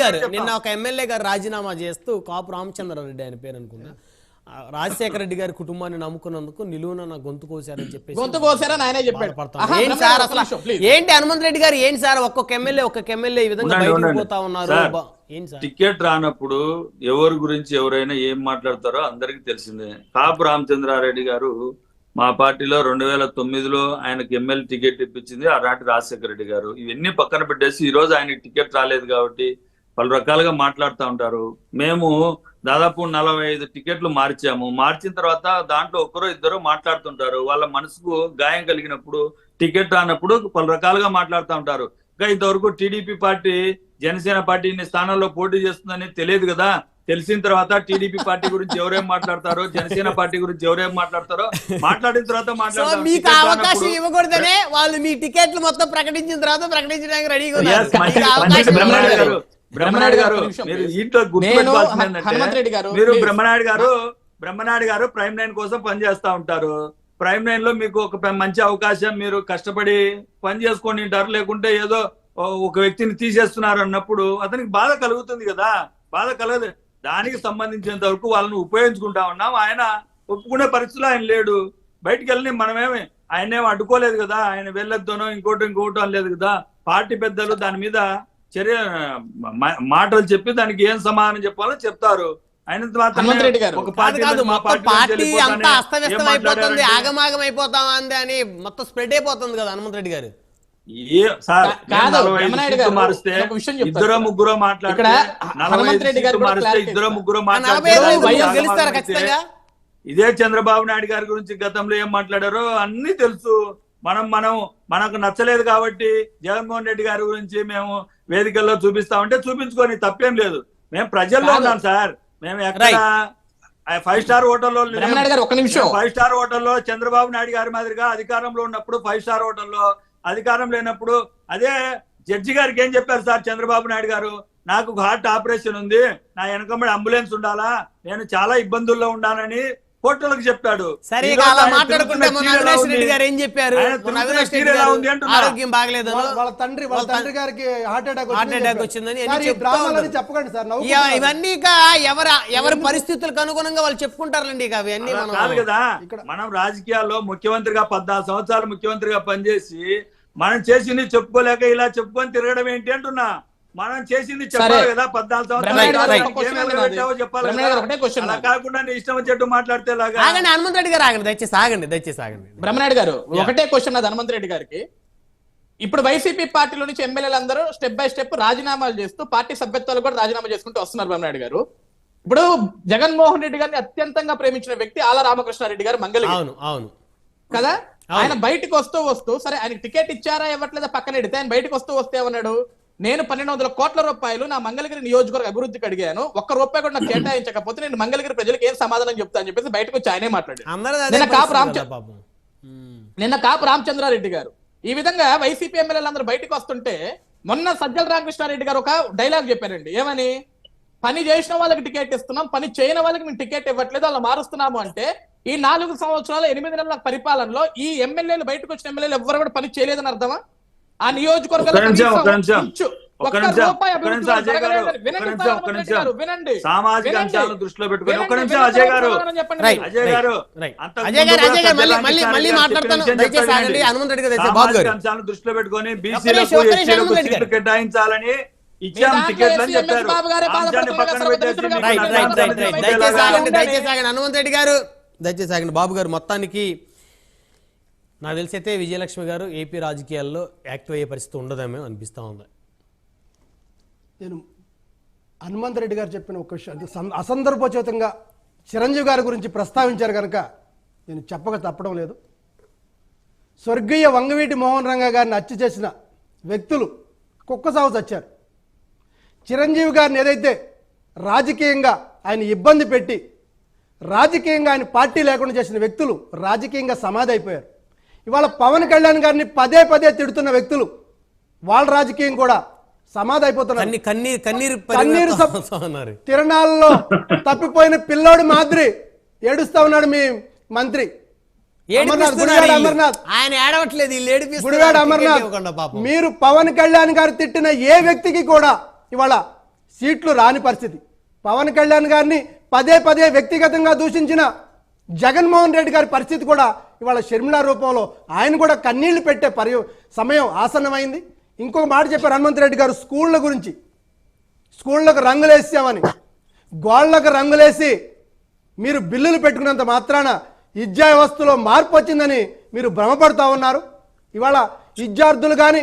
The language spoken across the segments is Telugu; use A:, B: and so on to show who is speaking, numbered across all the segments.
A: రెడ్డి గారు. నిన్న ఒక ఎమ్మెల్యే గారు రాజీనామా చేస్తూ కాపు రామచంద్రారెడ్డి ఆయన పేరు అనుకున్నా రాజశేఖర రెడ్డి గారి కుటుంబాన్ని నమ్ముకున్నందుకు నిలువున నా గొంతు కోసారని చెప్పేసి
B: గొంతు కోసారని ఆయనే చెప్పాడు.
A: ఏంటి సార్ అసలు. ఏంటి హనుమంత్ రెడ్డి గారు? ఏంటి సార్? ఒక్కొక్క ఎమ్మెల్యే ఒక్కొక్క ఎమ్మెల్యే ఈ విధంగా బయటకు. పోతా ఉన్నారు.
C: టికెట్ రానప్పుడు ఎవరి గురించి ఎవరైనా ఏం మాట్లాడతారో అందరికీ తెలిసిందే. కాపు రామచంద్రారెడ్డి గారు మా పార్టీలో రెండు వేల తొమ్మిదిలో ఆయనకి ఎమ్మెల్యే టికెట్ ఇప్పించింది. ఆనాటి రాజశేఖర రెడ్డి గారు. ఇవన్నీ పక్కన పెట్టేసి ఈ రోజు ఆయనకి టికెట్ రాలేదు కాబట్టి పలు రకాలుగా మాట్లాడుతూ ఉంటారు. మేము దాదాపు నలభై ఐదు టికెట్లు మార్చాము. మార్చిన తర్వాత దాంట్లో ఒకరో ఇద్దరు మాట్లాడుతుంటారు. వాళ్ళ మనసుకు గాయం కలిగినప్పుడు టికెట్ రానప్పుడు పలు రకాలుగా మాట్లాడుతూ ఉంటారు. ఇంకా ఇంతవరకు టీడీపీ పార్టీ జనసేన పార్టీ ఇన్ని స్థానాల్లో పోటీ చేస్తుందని తెలియదు కదా. తెలిసిన తర్వాత టీడీపీ పార్టీ గురించి ఎవరేం మాట్లాడతారో జనసేన పార్టీ గురించి ఎవరేం మాట్లాడతారో మాట్లాడిన తర్వాత
A: సో
C: మాట్లాడతాం
A: మీకు అవకాశం ఇవ్వకూడదనే వాళ్ళు మీ టికెట్లు మొత్తం ప్రకటించిన తర్వాత ప్రకటించడానికి రెడీగా
C: బ్రహ్మనాయుడు. గారు మీరు. ఇంట్లో గుర్తుపెట్టుకోవాల్సింది
B: గారు,
C: మీరు. బ్రహ్మనాయుడు గారు బ్రహ్మనాయుడు గారు ప్రైమ్ లైన్ కోసం పనిచేస్తా ఉంటారు. ప్రైమ్ లైన్లో మీకు ఒక మంచి అవకాశం మీరు కష్టపడి పని చేసుకొని ఉంటారు. లేకుంటే ఏదో ఒక వ్యక్తిని తీసేస్తున్నారు అన్నప్పుడు అతనికి బాధ కలుగుతుంది కదా. బాధ కలగదు. దానికి సంబంధించినంత వరకు వాళ్ళని ఉపయోగించుకుంటా ఉన్నాం. ఆయన ఒప్పుకునే పరిస్థితిలో ఆయన లేడు. బయటికి వెళ్ళి మనమేమి ఆయనేం అడ్డుకోలేదు కదా. ఆయన వెళ్ళొద్దనో ఇంకోటి ఇంకోటి అనలేదు కదా. పార్టీ పెద్దలు దాని మీద చర్య మాటలు చెప్పి దానికి ఏం సమాధానం చెప్పాలో చెప్తారు పార్టీ
A: అంతా అస్తవ్యస్తం అయిపోతుంది ఆగమాగం అయిపోతాం అంది అని మొత్తం స్ప్రెడ్ అయిపోతుంది కదా హనుమంత్ రెడ్డి గారు
C: మారిస్తే. ఇద్దరు ముగ్గురు మాట్లాడితే ఇద్దరు. ముగ్గురు ఇదే చంద్రబాబు నాయుడు గారి గురించి గతంలో ఏం మాట్లాడారో అన్ని తెలుసు మనం మనం మనకు నచ్చలేదు కాబట్టి జగన్మోహన్ రెడ్డి గారి గురించి మేము వేదికల్లో చూపిస్తామంటే చూపించుకొని తప్పేం లేదు. మేము ప్రజల్లో. ఉన్నాం సార్. మేము ఎక్కడ ఫైవ్ స్టార్ హోటల్లో ఫైవ్ స్టార్ హోటల్లో చంద్రబాబు నాయుడు గారి మాదిరిగా అధికారంలో ఉన్నప్పుడు ఫైవ్ స్టార్ హోటల్లో అధికారం లేనప్పుడు అదే జడ్జి గారికి ఏం చెప్పారు సార్ చంద్రబాబు నాయుడు గారు? నాకు హార్ట్ ఆపరేషన్ ఉంది నా వెనకమ్మడి అంబులెన్స్ ఉండాలా? నేను చాలా ఇబ్బందుల్లో ఉన్నానని కోర్టులకు చెప్పాడు
A: సరే అలా మాట్లాడుకుంటే అవినాష్? రెడ్డి గారు ఏం చెప్పారు అవినాష్ రెడ్డి గారు? ఆరోగ్యం బాగలేదు
D: వాళ్ళ తండ్రి వాళ్ళ తండ్రి గారికి హార్ట్ అటాక్
A: హార్ట్ అటాక్ వచ్చిందని.
D: చెప్పకండి సార్.
A: ఇవన్నీ ఎవరి ఎవరి పరిస్థితులకు అనుగుణంగా వాళ్ళు చెప్పుకుంటారులేండి ఇక అవన్నీ
C: కాదు కదా మనం రాజకీయాల్లో ముఖ్యమంత్రిగా పద్నాలుగు సంవత్సరాలు ముఖ్యమంత్రిగా పనిచేసి మనం చేసింది చెప్పుకోలేక ఇలా చెప్పుకొని తిరగడం ఏంటి అంటున్నా మనం చేసింది చెప్పాలి. కదా పద్నాలుగు సంవత్సరాలు చెప్పాలి అలా. కాకుండా నీ ఇష్టం వచ్చేట్టు మాట్లాడితే లాగా
A: ఆగండి హనుమంత్ రెడ్డి గారు ఆగండి దయచేసి ఆగండి దయచేసి ఆగండి.
B: బ్రహ్మనాయుడు గారు ఒకటే క్వశ్చన్ నాది హనుమంత్ రెడ్డి గారికి. ఇప్పుడు వైసీపీ పార్టీలో నుంచి ఎమ్మెల్యేలు అందరూ స్టెప్ బై స్టెప్ రాజీనామాలు చేస్తూ పార్టీ సభ్యత్వాలు కూడా రాజీనామా చేసుకుంటూ వస్తున్నారు బ్రహ్మనాయుడు గారు. ఇప్పుడు జగన్మోహన్ రెడ్డి గారిని అత్యంతంగా ప్రేమించిన వ్యక్తి ఆల రామకృష్ణారెడ్డి గారు మంగళగిరి.
A: అవును అవును.
B: కదా. ఆయన బయటకు వస్తూ వస్తూ సరే ఆయన టికెట్ ఇచ్చారా ఇవ్వట్లేదా పక్కన ఎడితే ఆయన బయటకు వస్తూ వస్తే ఏమన్నాడు? నేను పన్నెండు వందల కోట్ల రూపాయలు నా మంగళగిరి నియోజకవర్గ అభివృద్ధికి అడిగాను. ఒక్క రూపాయి కూడా నాకు కేటాయించకపోతే నేను మంగళగిరి ప్రజలకు ఏం సమాధానం చెప్తా అని చెప్పేసి బయటకు వచ్చి ఆయనే మాట్లాడాడు.
A: అదే
B: నిన్న కాపు రామచంద్ర-. నిన్న కాపు రామచంద్రారెడ్డి గారు. ఈ విధంగా వైసీపీ ఎమ్మెల్యేలు అందరూ బయటకు వస్తుంటే మొన్న సజ్జల రామకృష్ణారెడ్డి గారు ఒక డైలాగ్ చెప్పారండి. ఏమని? పని చేసిన వాళ్ళకి టికెట్ ఇస్తున్నాం పని చేయని వాళ్ళకి మేము టికెట్ ఇవ్వట్లేదు అలా మారుస్తున్నాము అంటే ఈ నాలుగు సంవత్సరాల ఎనిమిది నెలల పరిపాలనలో ఈ ఎమ్మెల్యేలు బయటకు వచ్చిన ఎమ్మెల్యేలు ఎవ్వరు కూడా పని చేయలేదని అర్థమా? ఆ నియోజకవర్గంలో వినండి
C: సామాజిక. అంశాలను దృష్టిలో పెట్టుకొని నిమిషం అజయ్ గారు. అజయ్ సామాజిక అంశాలను దృష్టిలో పెట్టుకొని బీసీలకు సీట్లు. కేటాయించాలని ఇచ్చాం టికెట్లు అని చెప్పారు.
A: దయచేసి ఆగండి గారు దయచేసి ఆగండి. బాబు గారు మొత్తానికి నాకు తెలిసి అయితే విజయలక్ష్మి గారు ఏపీ రాజకీయాల్లో యాక్టివ్ అయ్యే పరిస్థితి ఉండదేమో అనిపిస్తూ ఉంది.
D: నేను హనుమంత్ రెడ్డి గారు చెప్పిన ఒక విషయం అసందర్భోచితంగా చిరంజీవి గారి గురించి ప్రస్తావించారు కనుక నేను చెప్పక తప్పడం లేదు. స్వర్గీయ వంగవీటి మోహన్ రంగ గారిని హత్య చేసిన వ్యక్తులు కుక్కసాగు చచ్చారు చిరంజీవి గారిని ఏదైతే రాజకీయంగా ఆయన ఇబ్బంది పెట్టి రాజకీయంగా ఆయన పార్టీ లేకుండా చేసిన వ్యక్తులు రాజకీయంగా సమాధి అయిపోయారు. ఇవాళ పవన్ కళ్యాణ్ గారిని పదే పదే తిడుతున్న వ్యక్తులు వాళ్ళ రాజకీయం కూడా సమాధి అయిపోతున్నారు.
A: కన్నీ కన్నీరు కన్నీరు
D: తిరణాలలో తప్పిపోయిన పిల్లోడు మాదిరి ఏడుస్తా ఉన్నాడు మీ మంత్రి. అమర్నాథ్, మీరు పవన్ కళ్యాణ్ గారు తిట్టిన ఏ వ్యక్తికి కూడా ఇవాళ సీట్లు రాని పరిస్థితి. పవన్ కళ్యాణ్ గారిని పదే పదే వ్యక్తిగతంగా దూషించిన జగన్మోహన్ రెడ్డి గారి పరిస్థితి కూడా ఇవాళ షర్మిల రూపంలో ఆయన కూడా కన్నీళ్ళు పెట్టే పరి సమయం ఆసన్నమైంది. ఇంకొక మాట చెప్పారు హనుమంత్ రెడ్డి గారు స్కూళ్ళ గురించి. స్కూళ్ళకు రంగులేసామని గోళ్ళకు రంగులేసి మీరు బిల్లులు పెట్టుకున్నంత మాత్రాన విద్యా వ్యవస్థలో మార్పు వచ్చిందని మీరు భ్రమపడుతూ ఉన్నారు. ఇవాళ విద్యార్థులు కానీ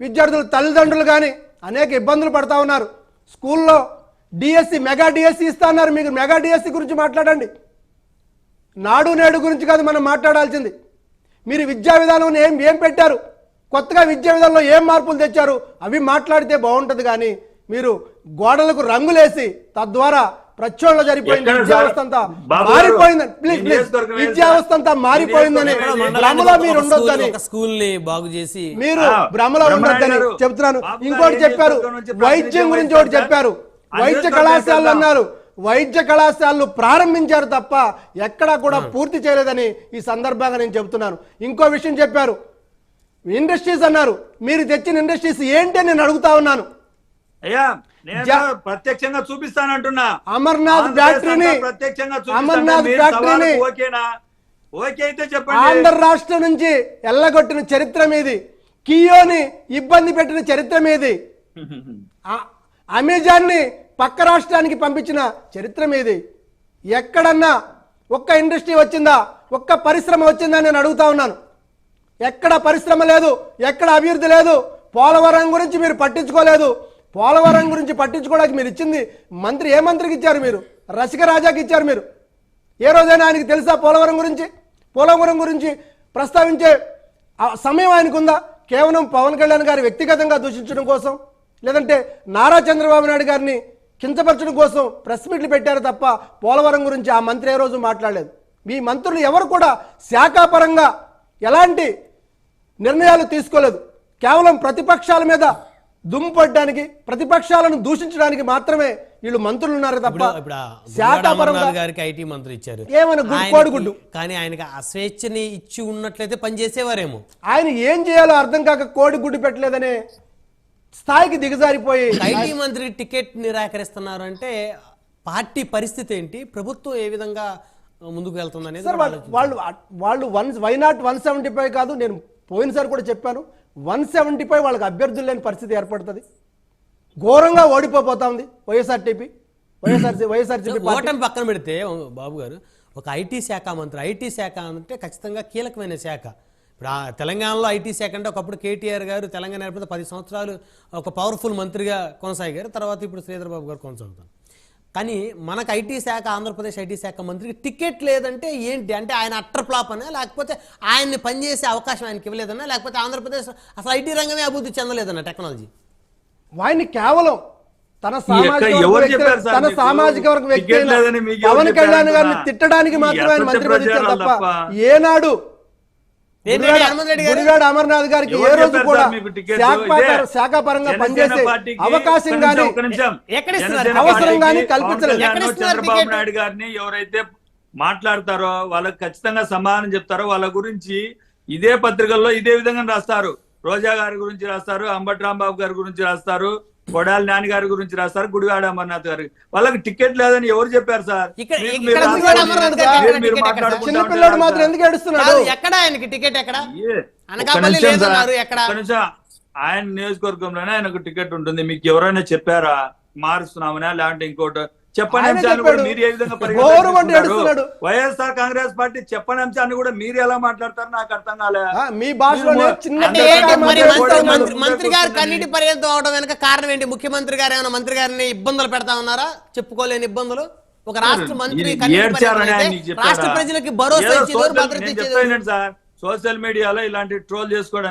D: విద్యార్థుల తల్లిదండ్రులు కానీ అనేక ఇబ్బందులు పడతా ఉన్నారు. స్కూల్లో డిఎస్సి మెగా డిఎస్సి ఇస్తా అన్నారు. మీకు మెగా డిఎస్సి గురించి మాట్లాడండి. నాడు నేడు గురించి కాదు మనం మాట్లాడాల్సింది. మీరు విద్యా విధానం ఏం ఏం పెట్టారు? కొత్తగా విద్యా విధానంలో ఏం మార్పులు తెచ్చారు? అవి మాట్లాడితే బాగుంటుంది కానీ మీరు గోడలకు రంగులేసి తద్వారా ప్రచోళన జరిగిపోయింది? వ్యవస్థ అంతా మారిపోయిందని ప్లీజ్ ప్లీజ్
C: నియోజకవర్గం ఏం
D: విద్యా
C: సార్?
D: వ్యవస్థ అంతా మారిపోయిందని భ్రమలో మీరు ఉండొద్దని
A: స్కూల్ని బాగు చేసి
D: మీరు భ్రమలో ఉండొద్దని చెప్తున్నాను. ఇంకోటి చెప్పారు. వైద్యం గురించి ఒకటి చెప్పారు. వైద్య కళాశాలలు. అన్నారు. వైద్య కళాశాలలు ప్రారంభించారు తప్ప ఎక్కడా కూడా పూర్తి చేయలేదని ఈ సందర్భంగా నేను చెబుతున్నాను. ఇంకో విషయం చెప్పారు. ఇండస్ట్రీస్ అన్నారు. మీరు తెచ్చిన ఇండస్ట్రీస్ ఏంటి అని నేను అడుగుతా ఉన్నాను.
C: అయ్యా
D: జా-
C: ప్రత్యక్షంగా చూపిస్తానంటున్నా.
D: అమర్నాథ్ ఫ్యాక్టరీని
C: ప్రత్యక్షంగా.
D: అమర్నాథ్
C: మీరు
D: ఫ్యాక్టరీని
C: ఓకేనా? ఓకే అయితే చెప్పండి.
D: ఆంధ్ర రాష్ట్రం నుంచి ఎల్లగొట్టిన చరిత్ర మీది. కియోని ఇబ్బంది పెట్టిన చరిత్ర మీది. ఆ- అమెజాన్ని పక్క రాష్ట్రానికి పంపించిన చరిత్ర మీది. ఎక్కడన్నా ఒక్క ఇండస్ట్రీ వచ్చిందా? ఒక్క పరిశ్రమ వచ్చిందా నేను అడుగుతా ఉన్నాను. ఎక్కడ పరిశ్రమ లేదు? ఎక్కడ అభివృద్ధి లేదు? పోలవరం గురించి మీరు పట్టించుకోలేదు. పోలవరం గురించి పట్టించుకోవడానికి మీరు ఇచ్చింది మంత్రి ఏ మంత్రికి ఇచ్చారు మీరు? రసిక రాజాకి ఇచ్చారు మీరు. ఏ రోజైనా ఆయనకి తెలుసా పోలవరం గురించి? పోలవరం గురించి ప్రస్తావించే సమయం ఆయనకు ఉందా కేవలం పవన్ కళ్యాణ్ గారి వ్యక్తిగతంగా దూషించడం కోసం? లేదంటే నారా చంద్రబాబు నాయుడు గారిని కించపరచడం కోసం ప్రెస్ మీట్లు పెట్టారు తప్ప పోలవరం గురించి ఆ మంత్రి ఏ రోజు మాట్లాడలేదు. మీ మంత్రులు ఎవరు కూడా శాఖాపరంగా ఎలాంటి నిర్ణయాలు తీసుకోలేదు. కేవలం ప్రతిపక్షాల మీద దుమ్ము పడడానికి ప్రతిపక్షాలను దూషించడానికి మాత్రమే వీళ్ళు మంత్రులు ఉన్నారు తప్ప శాఖాపరంగా
A: గారికి ఐటీ మంత్రి ఇచ్చారు.
D: ఏమైనా గుడ్
A: ఆయనకి-
D: కోడిగుడ్డు.
A: కానీ ఆయనకి ఆ స్వేచ్ఛని ఇచ్చి ఉన్నట్లయితే పనిచేసేవారేమో.
D: ఆయన ఏం చేయాలో అర్థం కాక కోడి గుడ్డు పెట్టలేదనే స్థాయికి దిగజారిపోయి
A: ఐటీ మంత్రి టికెట్ నిరాకరిస్తున్నారు అంటే పార్టీ పరిస్థితి ఏంటి? ప్రభుత్వం ఏ విధంగా ముందుకు వెళ్తుంది అనేది
D: సార్ వాళ్ళు వాళ్ళు one why not one seventy five కాదు నేను పోయినసారి కూడా చెప్పాను. వన్ సెవెంటీ ఫైవ్ వాళ్ళకి అభ్యర్థులు లేని పరిస్థితి ఏర్పడుతుంది. ఘోరంగా ఓడిపోతా ఉంది వైఎస్ఆర్టీపీ. వైఎస్ఆర్సీ వైఎస్ఆర్సీపీ
A: ఓటమి పక్కన పెడితే బాబు గారు ఒక ఐటీ శాఖ మంత్రి ఐటీ శాఖ అంటే ఖచ్చితంగా కీలకమైన శాఖ. ఇప్పుడు ఆ తెలంగాణలో ఐటీ శాఖ అంటే ఒకప్పుడు కేటీఆర్ గారు తెలంగాణ ఏర్పడితే పది సంవత్సరాలు ఒక పవర్ఫుల్ మంత్రిగా కొనసాగారు తర్వాత ఇప్పుడు శ్రీధర్ బాబు గారు కొనసాగుతారు కానీ మనకు ఐటీ శాఖ ఆంధ్రప్రదేశ్ ఐటీ శాఖ మంత్రికి టికెట్ లేదంటే ఏంటి అంటే ఆయన అట్టర్ ఫ్లాప్ అనా లేకపోతే ఆయన్ని పనిచేసే అవకాశం ఆయనకి ఇవ్వలేదన్నా లేకపోతే ఆంధ్రప్రదేశ్ అసలు ఐటీ రంగమే అభివృద్ధి చెందలేదన్న టెక్నాలజీ
D: వాడిని కేవలం తన సామాజిక తన? సామాజిక వర్గ వ్యక్తి పవన్ కళ్యాణ్ గారిని? తిట్టడానికి మాత్రమే ఆయన మంత్రి తప్ప. ఏనాడు గుడివాడ అమర్నాథ్ గారికి ఏ రోజు కూడా శాఖాపరంగా
C: జనసేన
D: పనిచేసే అవకాశం?
C: జనసేన
D: అవసరం
C: పవన్
D: కల్పించలేదు.
C: చంద్రబాబు? నాయుడు గారిని ఎవరైతే మాట్లాడతారో వాళ్ళకి ఖచ్చితంగా సమాధానం చెప్తారో వాళ్ళ గురించి ఇదే పత్రికల్లో ఇదే విధంగా రాస్తారు రోజా గారి గురించి రాస్తారు అంబటి రాంబాబు గారి గురించి రాస్తారు కొడాలి నాని గారి గురించి రాస్తారు గుడివాడ అమర్నాథ్ గారి. వాళ్ళకి టికెట్ లేదని ఎవరు చెప్పారు సార్. ఆయన నియోజకవర్గంలోనే ఆయనకు టికెట్ ఉంటుంది. మీకు ఎవరైనా చెప్పారా? మారుస్తున్నామనా? లేదంటే ఇంకోటి చెప్పని అంశాన్ని కూడా. మీరు ఏ విధంగా. వైఎస్ఆర్ కాంగ్రెస్ పార్టీ చెప్పని అంశాన్ని కూడా మీరు ఎలా మాట్లాడతారు? నాకు అర్థం కాలే.
D: మీ
C: అందరూ
A: మంత్రి గారు. కన్నీటి పర్యంతం అవడం వెనక కారణం ఏంటి? ముఖ్యమంత్రి గారు ఏమైనా మంత్రి గారిని ఇబ్బందులు పెడతా ఉన్నారా? చెప్పుకోలేని ఇబ్బందులు? ఒక రాష్ట్ర మంత్రి? రాష్ట్ర ప్రజలకి భరోసా ఇచ్చేది భద్రత ఇచ్చేది
C: సోషల్ మీడియాలో ఇలాంటి ట్రోల్ చేసుకోవడానికి